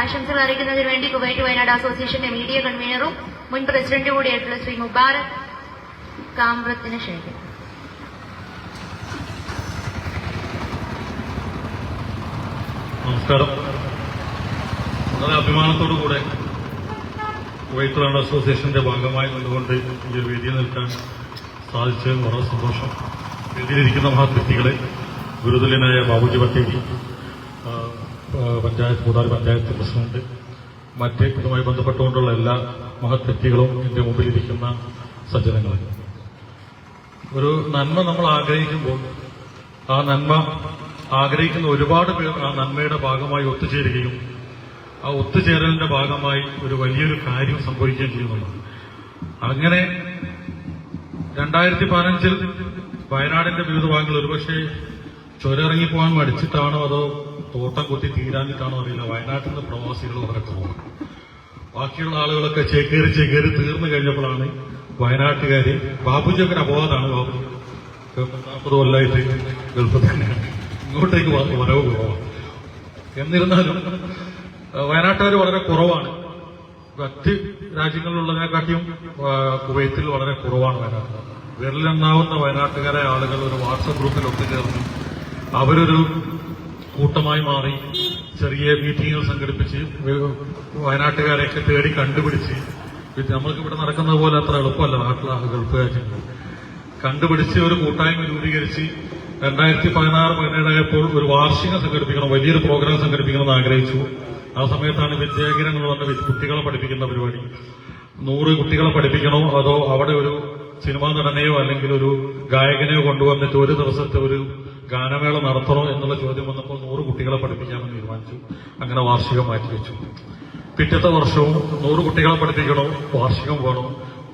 ആശംസകൾ അറിയിക്കുന്നതിന് വേണ്ടി കുവൈറ്റ് വയനാട് അസോസിയേഷന്റെ മീഡിയ കൺവീനറും മുൻ പ്രസിഡന്റും കൂടിയായിട്ടുള്ള ശ്രീ മുബാറക് കാമ്പ്രത്തിനെ ക്ഷണിക്കുന്നു. നമസ്കാരം. വളരെ അഭിമാനത്തോടു കൂടെ കുവൈത്ത് റൗണ്ട് അസോസിയേഷന്റെ ഭാഗമായി നിന്നുകൊണ്ട് ഈ ഒരു വേദിയിൽ നിൽക്കാൻ സാധിച്ചതിന് വളരെ സന്തോഷം. വേദിയിലിരിക്കുന്ന വ്യക്തികളെ ഗുരുതുല്യനായ ബാബുജി ബത്തേരി പഞ്ചായത്ത് കൂടാതെ പഞ്ചായത്ത് പ്രസിഡന്റ് മറ്റ് ഇതുമായി ബന്ധപ്പെട്ടുകൊണ്ടുള്ള എല്ലാ മഹത് വ്യക്തികളും എന്റെ മുമ്പിലിരിക്കുന്ന സജ്ജനങ്ങൾ ഒരു നന്മ നമ്മൾ ആഗ്രഹിക്കുമ്പോൾ ആ നന്മ ആഗ്രഹിക്കുന്ന ഒരുപാട് പേർ ആ നന്മയുടെ ഭാഗമായി ഒത്തുചേരുകയും ആ ഒത്തുചേരലിന്റെ ഭാഗമായി ഒരു വലിയൊരു കാര്യം സംഭവിക്കുകയും ചെയ്യുന്നുണ്ട്. അങ്ങനെ രണ്ടായിരത്തി പതിനഞ്ചിൽ വയനാടിന്റെ വിവിധ ഭാഗങ്ങൾ ഒരുപക്ഷെ ചുരമിറങ്ങി പോകാൻ മടിച്ചിട്ടാണോ അതോ തോട്ടം കുത്തി തീരാനിട്ടാണോ അറിയില്ല. വയനാട്ടിൽ നിന്ന് പ്രവാസികൾ വളരെ ബാക്കിയുള്ള ആളുകളൊക്കെ ചേക്കേറി ചേക്കേറി തീർന്നു കഴിഞ്ഞപ്പോഴാണ് വയനാട്ടുകാര് ബാബുജിയൊക്കെ ഒരു അപവാദമാണ് ബാബുജി നാൽപ്പത് കൊല്ലമായിട്ട് ഗൾഫ് തന്നെയാണ് ഇങ്ങോട്ടേക്ക് വരവ് കുറവാണ്. എന്നിരുന്നാലും വയനാട്ടുകാർ വളരെ കുറവാണ്. മറ്റ് രാജ്യങ്ങളിലുള്ളതിനെക്കാട്ടിയും കുവൈത്തിൽ വളരെ കുറവാണ് വയനാട്ടുകാർ വിരലെണ്ണാവുന്ന വയനാട്ടുകാരെ ആളുകൾ ഒരു വാട്സപ്പ് ഗ്രൂപ്പിൽ ഒത്തുചേർന്ന് അവരൊരു കൂട്ടമായി മാറി ചെറിയ മീറ്റിങ്ങുകൾ സംഘടിപ്പിച്ച് വയനാട്ടുകാരെയൊക്കെ തേടി കണ്ടുപിടിച്ച് നമ്മൾക്ക് ഇവിടെ നടക്കുന്ന പോലെ അത്ര എളുപ്പമല്ല നാട്ടിലെ ഗൾഫ് രാജ്യങ്ങൾ. കണ്ടുപിടിച്ച് ഒരു കൂട്ടായ്മ രൂപീകരിച്ച് രണ്ടായിരത്തി പതിനാറ് പതിനേഴായപ്പോൾ ഒരു വാർഷികം സംഘടിപ്പിക്കണം വലിയൊരു പ്രോഗ്രാം സംഘടിപ്പിക്കണം എന്ന് ആഗ്രഹിച്ചു. ആ സമയത്താണ് വിദ്യാകിരൺ എന്ന് പറഞ്ഞ കുട്ടികളെ പഠിപ്പിക്കുന്ന പരിപാടി. നൂറ് കുട്ടികളെ പഠിപ്പിക്കണോ അതോ അവിടെ ഒരു സിനിമാ നടനെയോ അല്ലെങ്കിൽ ഒരു ഗായകനെയോ കൊണ്ടുവന്നിട്ട് ഒരു ദിവസത്തെ ഒരു ഗാനമേള നടത്തണോ എന്നുള്ള ചോദ്യം വന്നപ്പോൾ നൂറ് കുട്ടികളെ പഠിപ്പിക്കാമെന്ന് തീരുമാനിച്ചു. അങ്ങനെ വാർഷികം മാറ്റിവെച്ചു പിറ്റത്തെ വർഷവും നൂറ് കുട്ടികളെ പഠിപ്പിക്കണോ? വാർഷികം വേണോ?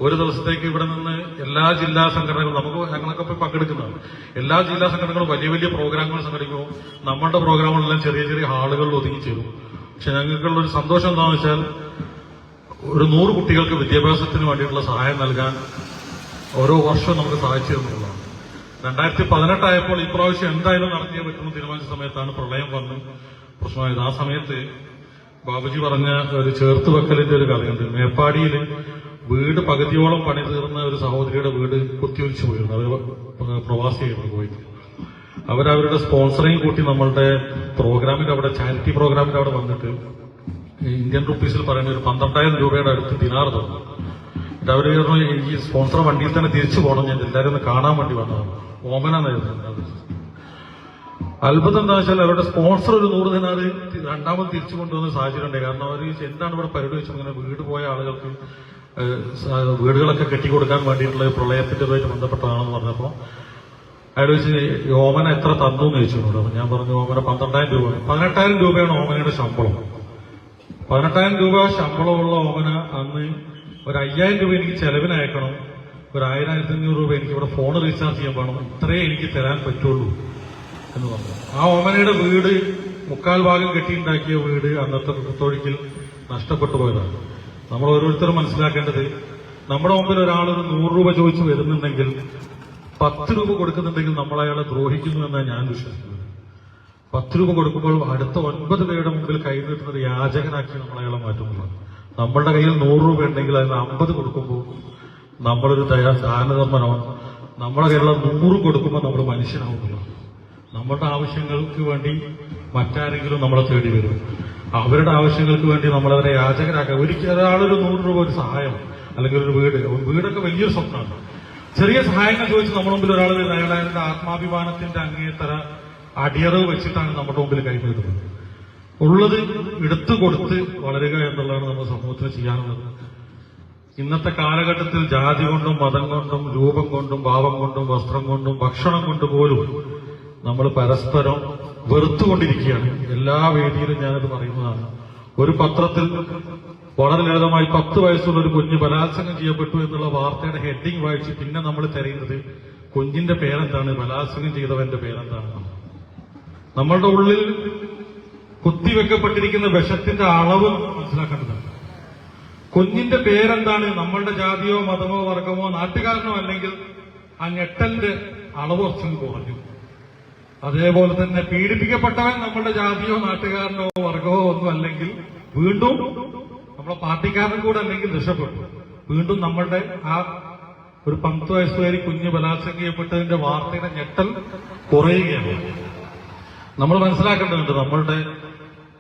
ഒരു ദിവസത്തേക്ക് ഇവിടെ നിന്ന് എല്ലാ ജില്ലാ സംഘടനകളും നമുക്ക് ഞങ്ങളൊക്കെ പോയി പങ്കെടുക്കുന്നതാണ്. എല്ലാ ജില്ലാ സംഘടനകളും വലിയ വലിയ പ്രോഗ്രാമുകൾ സംഘടിക്കുമ്പോൾ നമ്മളുടെ പ്രോഗ്രാമുകളെല്ലാം ചെറിയ ചെറിയ ഹാളുകളിൽ ഒതുങ്ങി ചേരും. പക്ഷെ ഞങ്ങൾക്കുള്ള ഒരു സന്തോഷം എന്താണെന്ന് വെച്ചാൽ ഒരു നൂറ് കുട്ടികൾക്ക് വിദ്യാഭ്യാസത്തിന് വേണ്ടിയിട്ടുള്ള സഹായം നൽകാൻ ഓരോ വർഷവും നമുക്ക് സാധിച്ചു രണ്ടായിരത്തി പതിനെട്ടായപ്പോൾ ഇപ്രാവശ്യം എന്തായാലും നടത്തിയേ പറ്റുന്ന തീരുമാനിച്ച സമയത്താണ് പ്രളയം വന്ന് പ്രശ്നമായത്. ആ സമയത്ത് ബാബുജി പറഞ്ഞ ഒരു ചേർത്ത് വെക്കലിന്റെ ഒരു കഥയുണ്ട്. മേപ്പാടിയിൽ വീട് പകുതിയോളം പണി തീർന്ന ഒരു സഹോദരിയുടെ വീട് കുത്തിയൊലിച്ചു പോയിരുന്നു. അവർ പ്രവാസിയായിരുന്നു പോയി അവരവരുടെ സ്പോൺസറിങ് കൂട്ടി നമ്മളുടെ പ്രോഗ്രാമിന്റെ അവിടെ ചാരിറ്റി പ്രോഗ്രാമിന്റെ അവിടെ വന്നിട്ട് ഇന്ത്യൻ റുപ്പീസിൽ പറയുന്ന ഒരു പന്ത്രണ്ടായിരം രൂപയുടെ അടുത്ത് ദിനാർ തന്നു അവർ എനിക്ക് സ്പോൺസർ വണ്ടിയിൽ തന്നെ തിരിച്ചു പോകണം. ഞാൻ എല്ലാവരും ഒന്ന് കാണാൻ വേണ്ടി വന്നതാണ്. ഓമന എന്നായിരുന്നു അത്. അത്ഭുതം എന്താ വെച്ചാൽ അവരുടെ സ്പോൺസർ ഒരു നൂറ് ദിനാറ് രണ്ടാമത് തിരിച്ചു കൊണ്ടുവന്ന സാഹചര്യം ഉണ്ടായി കാരണം അവർ എന്താണ് ഇവിടെ പരിപാടി വെച്ചത് ഇങ്ങനെ വീട് പോയ ആളുകൾക്ക് വീടുകളൊക്കെ കെട്ടിക്കൊടുക്കാൻ വേണ്ടിയിട്ടുള്ള പ്രളയത്തിന്റെതായിട്ട് ബന്ധപ്പെട്ടതാണെന്ന് പറഞ്ഞപ്പോൾ അയാൾ വെച്ച് ഓമന എത്ര തന്നു? എന്ന് ചോദിച്ചു. അപ്പൊ ഞാൻ പറഞ്ഞു ഓമന പന്ത്രണ്ടായിരം രൂപ. പതിനെട്ടായിരം രൂപയാണ് ഓമനയുടെ ശമ്പളം. പതിനെട്ടായിരം രൂപ ശമ്പളമുള്ള ഓമന അന്ന് ഒരു അയ്യായിരം രൂപ എനിക്ക് ചെലവിനയക്കണം ഒരു ആയിരം ആയിരത്തി അഞ്ഞൂറ് രൂപ എനിക്ക് ഇവിടെ ഫോൺ റീചാർജ് ചെയ്യാൻ വേണം. ഇത്രേ എനിക്ക് തരാൻ പറ്റുള്ളൂ എന്ന് പറഞ്ഞു. ആ ഓമനയുടെ വീട് മുക്കാൽ ഭാഗം കെട്ടിയുണ്ടാക്കിയ വീട് അന്നത്തെ തൊഴിൽ നഷ്ടപ്പെട്ടു പോയതാണ്. നമ്മൾ ഓരോരുത്തരും മനസ്സിലാക്കേണ്ടത് നമ്മുടെ മുമ്പിൽ ഒരാൾ ഒരു നൂറ് രൂപ ചോദിച്ചു വരുന്നുണ്ടെങ്കിൽ പത്ത് രൂപ കൊടുക്കുന്നുണ്ടെങ്കിൽ നമ്മൾ അയാളെ ദ്രോഹിക്കുന്നു എന്നാണ് ഞാൻ വിശ്വസിക്കുന്നത്. പത്ത് രൂപ കൊടുക്കുമ്പോൾ അടുത്ത ഒൻപത് പേരുടെ മുമ്പിൽ കൈ നീട്ടുന്നത് യാചകനാക്കി നമ്മൾ അയാളെ നമ്മളുടെ കയ്യിൽ നൂറ് രൂപ ഉണ്ടെങ്കിൽ അതിന് അമ്പത് കൊടുക്കുമ്പോൾ നമ്മളൊരു ദയ- നമ്മുടെ കയ്യിലുള്ള നൂറ് കൊടുക്കുമ്പോൾ നമ്മൾ മനുഷ്യനാവുന്നില്ല നമ്മളുടെ ആവശ്യങ്ങൾക്ക് വേണ്ടി മറ്റാരെങ്കിലും നമ്മളെ തേടി വരും. അവരുടെ ആവശ്യങ്ങൾക്ക് വേണ്ടി നമ്മളവരെ യാചകരാക്കുക. ഒരിക്കലും ഒരാളൊരു നൂറ് രൂപ ഒരു സഹായം അല്ലെങ്കിൽ ഒരു വീട് വീടൊക്കെ വലിയൊരു സ്വപ്നമാണ്. ചെറിയ സഹായങ്ങൾ ചോദിച്ച് നമ്മുടെ മുമ്പിൽ ഒരാൾ അയാളുടെ ആത്മാഭിമാനത്തിന്റെ അങ്ങേത്തര അടിയറവ് വെച്ചിട്ടാണ് നമ്മുടെ മുമ്പിൽ കൈനീട്ടുന്നത് ഉള്ളത് എടുത്തു കൊടുത്ത് വളരുക എന്നുള്ളതാണ് നമ്മുടെ സമൂഹത്തിൽ ചെയ്യാനുള്ളത്. ഇന്നത്തെ കാലഘട്ടത്തിൽ ജാതി കൊണ്ടും മതം കൊണ്ടും രൂപം കൊണ്ടും ഭാവം കൊണ്ടും വസ്ത്രം കൊണ്ടും ഭക്ഷണം കൊണ്ടും പോലും നമ്മൾ പരസ്പരം വെറുത്തുകൊണ്ടിരിക്കുകയാണ്. എല്ലാ വേദിയിലും ഞാനത് പറയുന്നതാണ്. ഒരു പത്രത്തിൽ വളരെ ലളിതമായി പത്ത് വയസ്സുള്ള ഒരു കുഞ്ഞ് ബലാത്സംഗം ചെയ്യപ്പെട്ടു എന്നുള്ള വാർത്തയുടെ ഹെഡിങ് വായിച്ച് പിന്നെ നമ്മൾ തിരയുന്നത് കുഞ്ഞിന്റെ പേരെന്താണ്? ബലാത്സംഗം ചെയ്തവന്റെ പേരെന്താണ് നമ്മളുടെ ഉള്ളിൽ കുത്തിവെക്കപ്പെട്ടിരിക്കുന്ന വിഷത്തിന്റെ അളവ് മനസ്സിലാക്കേണ്ടതാണ്. കുഞ്ഞിന്റെ പേരെന്താണ്? നമ്മളുടെ ജാതിയോ മതമോ വർഗമോ നാട്ടുകാരനോ അല്ലെങ്കിൽ ആ ഞെട്ടലിന്റെ അളവ് കുറച്ചും കുറഞ്ഞു. അതേപോലെ തന്നെ പീഡിപ്പിക്കപ്പെട്ടവൻ നമ്മളുടെ ജാതിയോ നാട്ടുകാരനോ വർഗമോ ഒന്നും അല്ലെങ്കിൽ വീണ്ടും നമ്മളെ പാർട്ടിക്കാരൻ കൂടെ അല്ലെങ്കിൽ രക്ഷപ്പെട്ടു. വീണ്ടും നമ്മളുടെ ആ ഒരു പത്ത് വയസ്സുകാരി കുഞ്ഞ് ബലാത്സംഗം ചെയ്യപ്പെട്ടതിന്റെ വാർത്തയുടെ ഞെട്ടൽ കുറയുകയാണ്. നമ്മൾ മനസ്സിലാക്കേണ്ടതുണ്ട് നമ്മളുടെ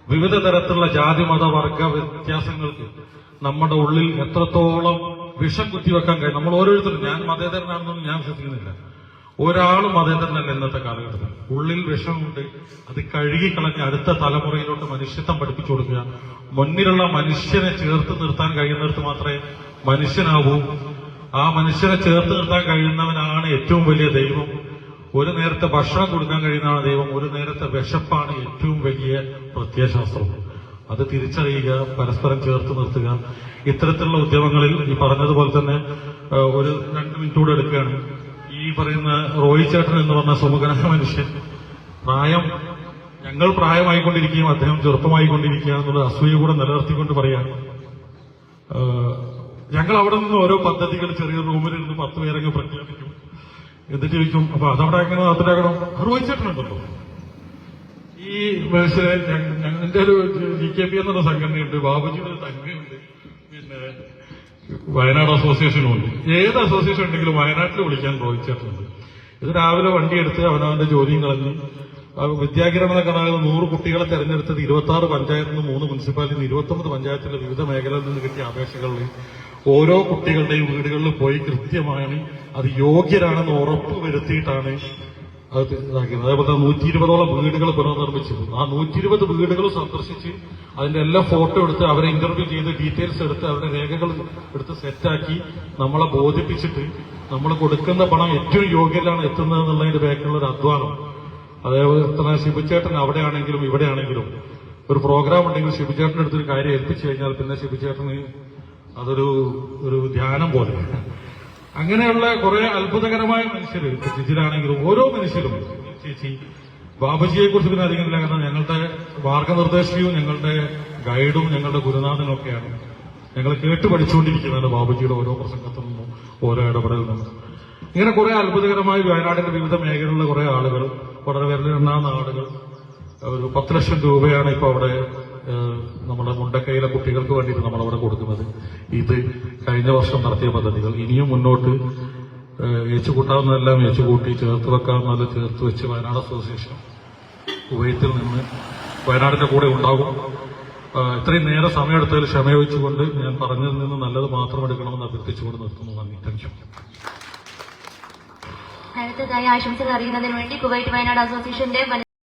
വിവിധ തരത്തിലുള്ള ജാതി മത വർഗ വ്യത്യാസങ്ങൾക്ക് നമ്മുടെ ഉള്ളിൽ എത്രത്തോളം വിഷം കുത്തിവെക്കാൻ കഴിയും. നമ്മൾ ഓരോരുത്തരും ഞാൻ മതേതരനാണെന്നൊന്നും ഞാൻ വിശ്വസിക്കുന്നില്ല. ഒരാൾ മതേതരനല്ല ഇന്നത്തെ കാലഘട്ടത്തിൽ. ഉള്ളിൽ വിഷമുണ്ട്. അത് കഴുകിക്കളഞ്ഞ് അടുത്ത തലമുറയിലോട്ട് മനുഷ്യത്വം പഠിപ്പിച്ചു കൊടുക്കുക. മുന്നിലുള്ള മനുഷ്യനെ ചേർത്ത് നിർത്താൻ കഴിയുന്നിടത്ത് മാത്രമേ മനുഷ്യനാവൂ. ആ മനുഷ്യനെ ചേർത്ത് നിർത്താൻ കഴിയുന്നവനാണ് ഏറ്റവും വലിയ ദൈവം. ഒരു നേരത്തെ ഭക്ഷണം കൊടുക്കാൻ കഴിയുന്നതാണ് ദൈവം. ഒരു നേരത്തെ വിശപ്പാണ് ഏറ്റവും പ്രത്യയശാസ്ത്രം അത് തിരിച്ചറിയുക പരസ്പരം ചേർത്ത് നിർത്തുക. ഇത്തരത്തിലുള്ള ഉദ്യമങ്ങളിൽ ഈ പറഞ്ഞതുപോലെ തന്നെ ഒരു രണ്ട് മിനിറ്റൂടെ എടുക്കുകയാണ്. ഈ പറയുന്ന റോയി ചേട്ടൻ എന്ന് പറഞ്ഞ സുമുഖനായ മനുഷ്യൻ പ്രായം ഞങ്ങൾ പ്രായമായിക്കൊണ്ടിരിക്കുകയും അദ്ദേഹം ചെറുപ്പമായിക്കൊണ്ടിരിക്കുക എന്നുള്ള അസൂയ കൂടെ നിലനിർത്തിക്കൊണ്ട് പറയാം ഞങ്ങൾ അവിടെ നിന്ന് ഓരോ പദ്ധതികൾ ചെറിയ റൂമിലിരുന്ന് പത്ത് പേരങ്ങ് പ്രഖ്യാപിക്കും. എന്നിട്ട് ചോദിക്കും അപ്പൊ അതവിടെ എങ്ങനെ അതിലാകണം അറിയിച്ചിട്ടുണ്ടല്ലോ ഈ മനസ്സിലായി എന്റെ ഒരു ജി കെ പി എന്നുള്ള സംഘടനയുണ്ട്. ബാബുജിയുടെ ഒരു സംഘമുണ്ട് പിന്നെ വയനാട് അസോസിയേഷനും ഉണ്ട് ഏത് അസോസിയേഷൻ ഉണ്ടെങ്കിലും വയനാട്ടിൽ വിളിക്കാൻ ചോദിച്ചിട്ടുണ്ട് ഇത് രാവിലെ വണ്ടിയെടുത്ത് അവനവന്റെ ജോലിയും കളഞ്ഞു വിദ്യാഗ്രമണ കണാകുന്ന നൂറ് കുട്ടികളെ തെരഞ്ഞെടുത്തത് ഇരുപത്തി ആറ് പഞ്ചായത്തിൽ നിന്ന് മൂന്ന് മുനിസിപ്പാലിറ്റി നിന്ന് ഇരുപത്തൊമ്പത് പഞ്ചായത്തിലെ വിവിധ മേഖലകളിൽ നിന്ന് കിട്ടിയ അപേക്ഷകളിൽ ഓരോ കുട്ടികളുടെയും വീടുകളിൽ പോയി കൃത്യമാണ് അത് യോഗ്യരാണെന്ന് ഉറപ്പ് വരുത്തിയിട്ടാണ് അത് ഇതാക്കിയത് അതേപോലെ നൂറ്റി ഇരുപതോളം വീടുകൾ പുനർനിർമ്മിച്ചു. ആ നൂറ്റി ഇരുപത് വീടുകൾ സന്ദർശിച്ച് അതിന്റെ എല്ലാ ഫോട്ടോ എടുത്ത് അവരെ ഇന്റർവ്യൂ ചെയ്ത് ഡീറ്റെയിൽസ് എടുത്ത് അവരുടെ രേഖകൾ എടുത്ത് സെറ്റാക്കി നമ്മളെ ബോധിപ്പിച്ചിട്ട് നമ്മൾ കൊടുക്കുന്ന പണം ഏറ്റവും യോഗ്യതയിലാണ് എത്തുന്നത് എന്നുള്ളതിന്റെ ബാക്കിലുള്ള ഒരു അധ്വാനം. അതേപോലെ തന്നെ ശിബുചേട്ടൻ അവിടെയാണെങ്കിലും ഇവിടെയാണെങ്കിലും ഒരു പ്രോഗ്രാം ഉണ്ടെങ്കിൽ ശിബുചേട്ടന്റെ അടുത്തൊരു കാര്യം ഏൽപ്പിച്ചു കഴിഞ്ഞാൽ പിന്നെ ശിബുചേട്ടന് അതൊരു ഒരു ധ്യാനം പോലെ. അങ്ങനെയുള്ള കുറെ അത്ഭുതകരമായ മനുഷ്യർ ചേച്ചിയിലാണെങ്കിലും ഓരോ മനുഷ്യരും ചേച്ചി ബാബുജിയെ കുറിച്ച് പിന്നെ അറിയുന്നില്ല കാരണം ഞങ്ങളുടെ മാർഗനിർദ്ദേശിയും ഞങ്ങളുടെ ഗൈഡും ഞങ്ങളുടെ ഗുരുനാഥനും ഒക്കെയാണ്. ഞങ്ങൾ കേട്ട് പഠിച്ചുകൊണ്ടിരിക്കുന്നതാണ് ബാബജിയുടെ ഓരോ പ്രസംഗത്തിൽ നിന്നും ഓരോ ഇടപെടലിൽ നിന്നും. ഇങ്ങനെ കുറെ അത്ഭുതകരമായി വയനാടിന്റെ വിവിധ മേഖലകളിലെ കുറെ ആളുകൾ വളരെ വിരലിലെണ്ണാവുന്ന ആളുകൾ ഒരു പത്ത് ലക്ഷം രൂപയാണ് ഇപ്പൊ അവിടെ നമ്മുടെ മുണ്ടക്കൈയിലെ കുട്ടികൾക്ക് വേണ്ടിയിട്ട് നമ്മളവിടെ കൊടുക്കുന്നത്. ഇത് കഴിഞ്ഞ വർഷം നടത്തിയ പദ്ധതികൾ. ഇനിയും മുന്നോട്ട് ഏച്ചുകൂട്ടാവുന്നതെല്ലാം ഏച്ചുകൂട്ടി ചേർത്ത് വെക്കാവുന്നതെല്ലാം ചേർത്ത് വെച്ച് വയനാട് അസോസിയേഷൻ കുവൈത്തിൽ നിന്ന് വയനാടിന്റെ കൂടെ ഉണ്ടാകും. ഇത്രയും നേരെ സമയമെടുത്തതിൽ ക്ഷമയൊഴിച്ചുകൊണ്ട് ഞാൻ പറഞ്ഞതിൽ നിന്ന് നല്ലത് മാത്രം എടുക്കണമെന്ന് അഭ്യർത്ഥിച്ചുകൊണ്ട് നിർത്തുന്നു. നന്ദി. താങ്ക് യു അടുത്തതായി ആശംസകൾ അറിയുന്നതിന് വേണ്ടി കുവൈറ്റ് വയനാട് അസോസിയേഷന്റെ